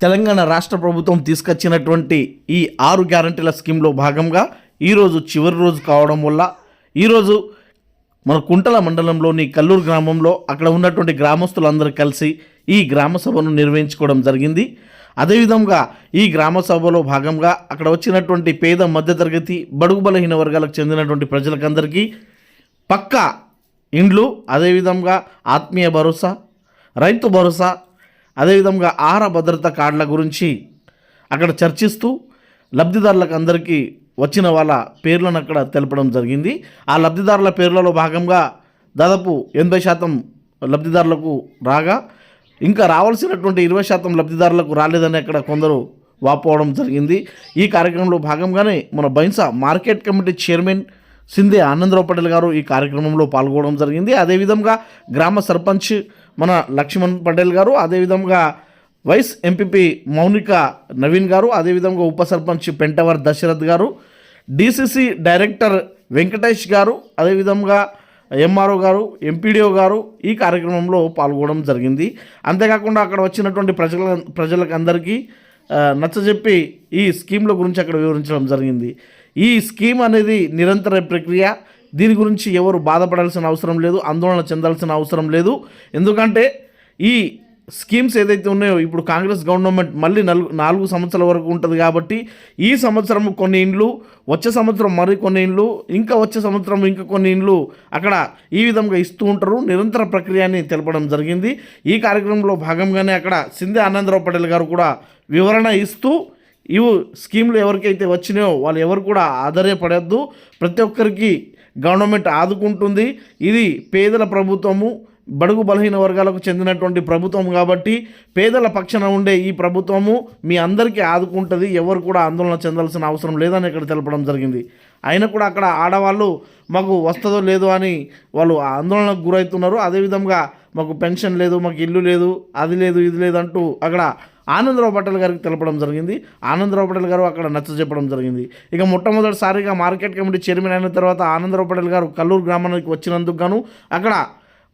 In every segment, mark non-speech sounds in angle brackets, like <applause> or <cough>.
తెలంగాణ రాష్ట్ర ప్రభుత్వం తీసుకొచ్చినటువంటి ఈ ఆరు గ్యారంటీల స్కీమ్లో భాగంగా ఈరోజు చివరి రోజు కావడం వల్ల ఈరోజు మన కుంటల మండలంలోని కల్లూరు గ్రామంలో అక్కడ ఉన్నటువంటి గ్రామస్తులందరూ కలిసి ఈ గ్రామ సభను నిర్వహించుకోవడం జరిగింది. అదేవిధంగా ఈ గ్రామ సభలో భాగంగా అక్కడ వచ్చినటువంటి పేద మధ్యతరగతి బడుగు బలహీన వర్గాలకు చెందినటువంటి ప్రజలకందరికీ పక్కా ఇండ్లు అదేవిధంగా ఆత్మీయ భరోసా రైతు భరోసా అదేవిధంగా ఆహార భద్రత కార్డుల గురించి అక్కడ చర్చిస్తూ లబ్ధిదారులకు అందరికీ వచ్చిన వాళ్ళ పేర్లను అక్కడ తెలపడం జరిగింది. ఆ లబ్ధిదారుల పేర్లలో భాగంగా దాదాపు ఎనభై శాతం లబ్ధిదారులకు రాగా ఇంకా రావాల్సినటువంటి ఇరవై శాతం లబ్ధిదారులకు రాలేదని అక్కడ కొందరు వాపోవడం జరిగింది. ఈ కార్యక్రమంలో భాగంగానే మన Bhainsa market committee chairman Shinde Anandrao Patel garu ఈ కార్యక్రమంలో పాల్గొనడం జరిగింది. అదేవిధంగా గ్రామ సర్పంచ్ మన లక్ష్మణ్ పటేల్ గారు అదేవిధంగా వైస్ ఎంపీపీ మౌనిక నవీన్ గారు అదేవిధంగా ఉప సర్పంచ్ పెంటవర్ దశరథ్ గారు డిసిసి డైరెక్టర్ వెంకటేష్ గారు అదేవిధంగా ఎంఆర్ఓ గారు ఎంపీడీఓ గారు ఈ కార్యక్రమంలో పాల్గొనడం జరిగింది. అంతేకాకుండా అక్కడ వచ్చినటువంటి ప్రజల ప్రజలకు అందరికీ నచ్చజెప్పి ఈ స్కీమ్ల గురించి అక్కడ వివరించడం జరిగింది. ఈ స్కీమ్ అనేది నిరంతర ప్రక్రియ. దీని గురించి ఎవరు బాధపడాల్సిన అవసరం లేదు ఆందోళన చెందాల్సిన అవసరం లేదు. ఎందుకంటే ఈ స్కీమ్స్ ఏదైతే ఉన్నాయో ఇప్పుడు కాంగ్రెస్ గవర్నమెంట్ మళ్ళీ నలుగు నాలుగు సంవత్సరాల వరకు ఉంటుంది కాబట్టి ఈ సంవత్సరం కొన్ని ఇండ్లు వచ్చే సంవత్సరం మరి కొన్ని ఇండ్లు ఇంకా వచ్చే సంవత్సరం ఇంకా కొన్ని ఇండ్లు అక్కడ ఈ విధంగా ఇస్తూ ఉంటారు. నిరంతర ప్రక్రియని తెలపడం జరిగింది. ఈ కార్యక్రమంలో భాగంగానే అక్కడ సింధే ఆనందరావు పటేల్ గారు కూడా వివరణ ఇస్తూ ఇవి స్కీమ్లు ఎవరికైతే వచ్చినాయో వాళ్ళు ఎవరు కూడా ఆధారపడద్దు. ప్రతి ఒక్కరికి గవర్నమెంట్ ఆదుకుంటుంది. ఇది పేదల ప్రభుత్వము బడుగు బలహీన వర్గాలకు చెందినటువంటి ప్రభుత్వం కాబట్టి పేదల పక్షన ఉండే ఈ ప్రభుత్వము మీ అందరికీ ఆదుకుంటుంది. ఎవరు కూడా ఆందోళన చెందాల్సిన అవసరం లేదని ఇక్కడ తెలపడం జరిగింది. అయినా కూడా అక్కడ ఆడవాళ్ళు మాకు వస్తుందో లేదో అని వాళ్ళు ఆందోళనకు గురవుతున్నారు. అదేవిధంగా మాకు పెన్షన్ లేదు మాకు ఇల్లు లేదు అది లేదు ఇది లేదంటూ అక్కడ ఆనందరావు పటేల్ గారికి తెలపడం జరిగింది. ఆనందరావు పటేల్ గారు అక్కడ నచ్చ చెప్పడం జరిగింది. ఇక మొట్టమొదటిసారిగా మార్కెట్ కమిటీ చైర్మన్ అయిన తర్వాత ఆనందరావు పటేల్ గారు కల్లూరు గ్రామానికి వచ్చినందుకు గాను అక్కడ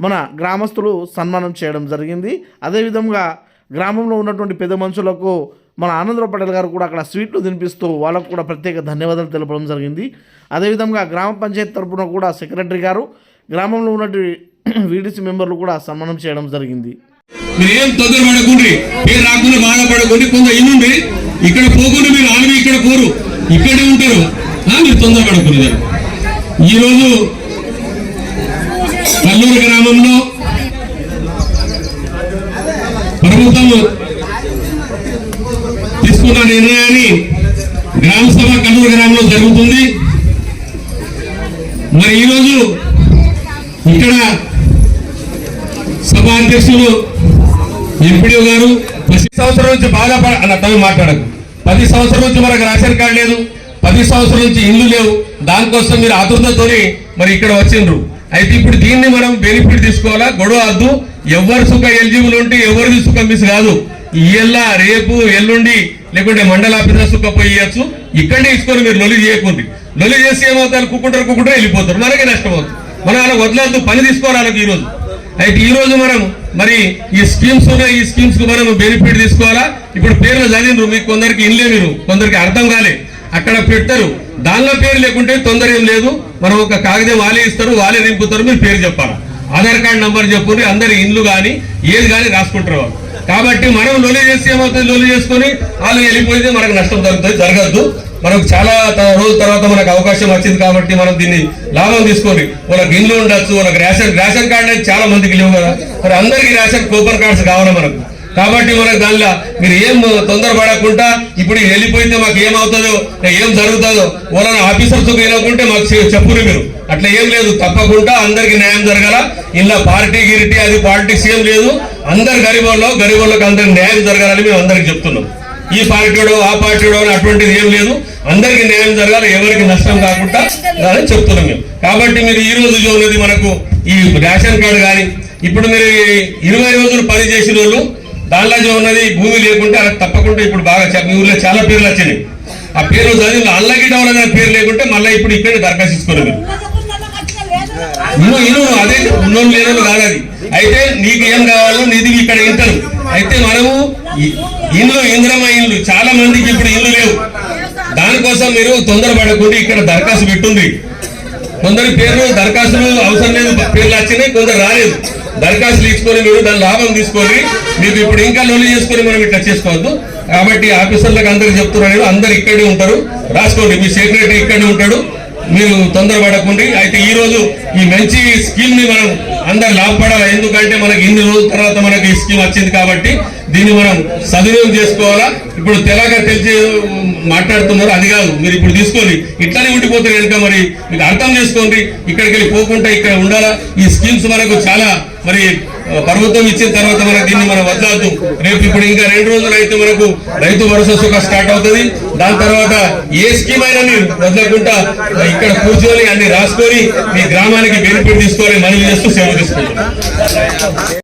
మన గ్రామస్తులు సన్మానం చేయడం జరిగింది. అదేవిధంగా గ్రామంలో ఉన్నటువంటి పెద్ద మనుషులకు మన ఆనందరావు పటేల్ గారు కూడా అక్కడ స్వీట్లు తినిపిస్తూ వాళ్ళకు కూడా ప్రత్యేక ధన్యవాదాలు తెలపడం జరిగింది. అదేవిధంగా గ్రామ పంచాయతీ తరపున కూడా సెక్రటరీ గారు గ్రామంలో ఉన్నటువంటి <clears throat> వీడిసి మెంబర్లు కూడా సన్మానం చేయడం జరిగింది. మీరు ఏం తొందర పడకుండ్రి పేరు రాకుండా బాధపడకండి. కొంత ఇల్లుండి ఇక్కడ పోకుండా మీరు ఆడవి ఇక్కడ పోరు. ఇక్కడే ఉంటారు. మీరు తొందర పడకూడదు ఈరోజు కల్లూరు గ్రామంలో ప్రభుత్వం తీసుకున్న నిర్ణయాన్ని సభ అధ్యక్షులు ఎంపీడీ గారు పది సంవత్సరం నుంచి బాగా అన్న మాట్లాడకు పది సంవత్సరం నుంచి మనకు రేషన్ కార్డు లేదు. పది సంవత్సరం నుంచి ఇల్లు లేవు. దానికోసం మీరు ఆతృతతోని మరి ఇక్కడ వచ్చిండ్రు. అయితే ఇప్పుడు దీన్ని మనం బెనిఫిట్ తీసుకోవాలా? గొడవ వద్దు. ఎవరు సుఖ ఎలిజిబుల్ ఉంటే ఎవరిది సుఖ మిస్ కాదు. ఇయ్యల్ల రేపు ఎల్లుండి లేకుంటే మండల ఆఫీసర్ సుఖ పోయచ్చు ఇక్కడే తీసుకొని మీరు లొలి చేయకుంది లొలి చేసి ఏమవుతారు? కుక్కుంటారు కుక్కుంటారు వెళ్ళిపోతారు. మనకే నష్టం అవుతుంది. మనం అలా వదలద్దు. పని తీసుకోవాలి వాళ్ళకి ఈ అయితే ఈ రోజు మనం మరి ఈ స్కీమ్స్ ఉన్నాయి. ఈ స్కీమ్స్కు మనం బెనిఫిట్ తీసుకోవాలా? ఇప్పుడు పేర్లు చదివిండ్రు. మీకు కొందరికి ఇన్లే మీరు కొందరికి అర్థం కాలే. అక్కడ పెట్టరు. దానిలో పేరు లేకుంటే తొందర ఏం లేదు. మనం ఒక కాగితం వాళ్ళే ఇస్తారు వాళ్ళే నింపుతారు మీరు పేరు చెప్పాలి? ఆధార్ కార్డు నంబర్ చెప్పుకుని అందరి ఇండ్లు కానీ ఏది కానీ రాసుకుంటారు వాళ్ళు. కాబట్టి మనం లొలి చేసి ఏమవుతుంది? లొలి చేసుకొని వాళ్ళు వెళ్ళిపోతే మనకు నష్టం జరుగుతుంది జరగద్దు. మనకు చాలా త- రోజుల తర్వాత మనకు అవకాశం వచ్చింది కాబట్టి మనం దీన్ని లాభం తీసుకోండి. వాళ్ళకి ఇండ్లు ఉండొచ్చు వాళ్ళకి రేషన్ రేషన్ కార్డు అనేది చాలా మందికి లేవు కదా. మరి అందరికీ రేషన్ కూపన్ కార్డ్స్ కావాలి మనకు. కాబట్టి మనకు దానిలో మీరు ఏం తొందరపడకుండా ఇప్పుడు ఇది మాకు ఏమవుతుందో ఏం జరుగుతుందో వాళ్ళని ఆఫీసర్స్ వెళ్ళకుంటే మాకు చెప్పురు మీరు. అట్లా ఏం లేదు తప్పకుండా అందరికి న్యాయం జరగాల. ఇలా పార్టీ గిరిటీ అది పాలిటిక్స్ ఏం లేదు. అందరు గరీబోళ్ళు గరీబోళ్ళకి అందరికి న్యాయం జరగాలని మేము అందరికి చెప్తున్నాం. ఈ పార్టీడో ఆ పార్టీడో అని అటువంటిది ఏం లేదు. అందరికి న్యాయం జరగాలి ఎవరికి నష్టం కాకుండా అని చెప్తున్నాం మేము. కాబట్టి మీరు ఈ రోజు చూడలేదు మనకు ఈ రేషన్ కార్డు కానీ ఇప్పుడు మీరు ఇరవై రోజులు పని చేసిన వాళ్ళు దానిలో ఉన్నది భూమి లేకుంటే అది తప్పకుండా ఇప్పుడు బాగా మీ ఊర్లో చాలా పేర్లు వచ్చినాయి. ఆ పేర్లు చదివి అల్లగిట వాళ్ళ పేరు లేకుంటే మళ్ళీ ఇప్పుడు ఇక్కడ దరఖాస్తు ఇచ్చుకోరు మీరు. ఇల్లు ఇల్లు అదే ఉన్నోళ్ళు లేనోళ్ళు కాదు అది. అయితే నీకు ఏం కావాలో నీది ఇక్కడ ఇంటారు అయితే మనము ఇండ్లు ఇంద్రమ్మ ఇండ్లు చాలా మందికి ఇప్పుడు ఇల్లు లేవు. దానికోసం మీరు తొందరపడకుండా ఇక్కడ దరఖాస్తు పెట్టుంది. కొందరి పేర్లు దరఖాస్తులు అవసరం లేదు పేర్లు వచ్చినాయి కొందరు రాలేదు. దరఖాస్తులు ఇచ్చుకొని మీరు దాని లాభం తీసుకొని మీకు ఇప్పుడు ఇంకా లొల్లి చేసుకొని మనం ఇట్లా చేసుకోవద్దు. కాబట్టి ఆఫీసర్లకు అందరికి చెప్తున్నారు అందరు ఇక్కడే ఉంటారు. రాసుకోండి మీ సెక్రటరీ ఇక్కడే ఉంటాడు. మీరు తొందరపడకండి అయితే ఈ రోజు ఈ మంచి స్కీమ్ని మనం అందరు లాభపడాలి? ఎందుకంటే మనకి ఇన్ని రోజుల తర్వాత మనకి ఈ స్కీమ్ వచ్చింది కాబట్టి దీన్ని మనం సద్వినియోగం చేసుకోవాలా? ఇప్పుడు తెలంగాణ తెలిసి మాట్లాడుతున్నారు. అది కాదు మీరు ఇప్పుడు తీసుకోండి. ఇట్లానే ఉండిపోతారు కనుక మరి మీకు అర్థం చేసుకోండి. ఇక్కడికి వెళ్ళి పోకుండా ఇక్కడ ఉండాలా? ఈ స్కీమ్స్ మనకు చాలా మరి పర్వతం ప్రభుత్వం ఇచ్చిన తర్వాత మనకు దీన్ని మనం వదలవద్దు రేపు ఇప్పుడు ఇంకా రెండు రోజులు అయితే మనకు రైతు భరోసా సుఖ స్టార్ట్ అవుతుంది. దాని తర్వాత ఏ స్కీమ్ అయినా మీరు వదలకుండా ఇక్కడ కూర్చొని అన్ని రాసుకొని మీ గ్రామానికి బెనిఫిట్ తీసుకొని మనవి చేస్తూ సేవ తీసుకుంటాం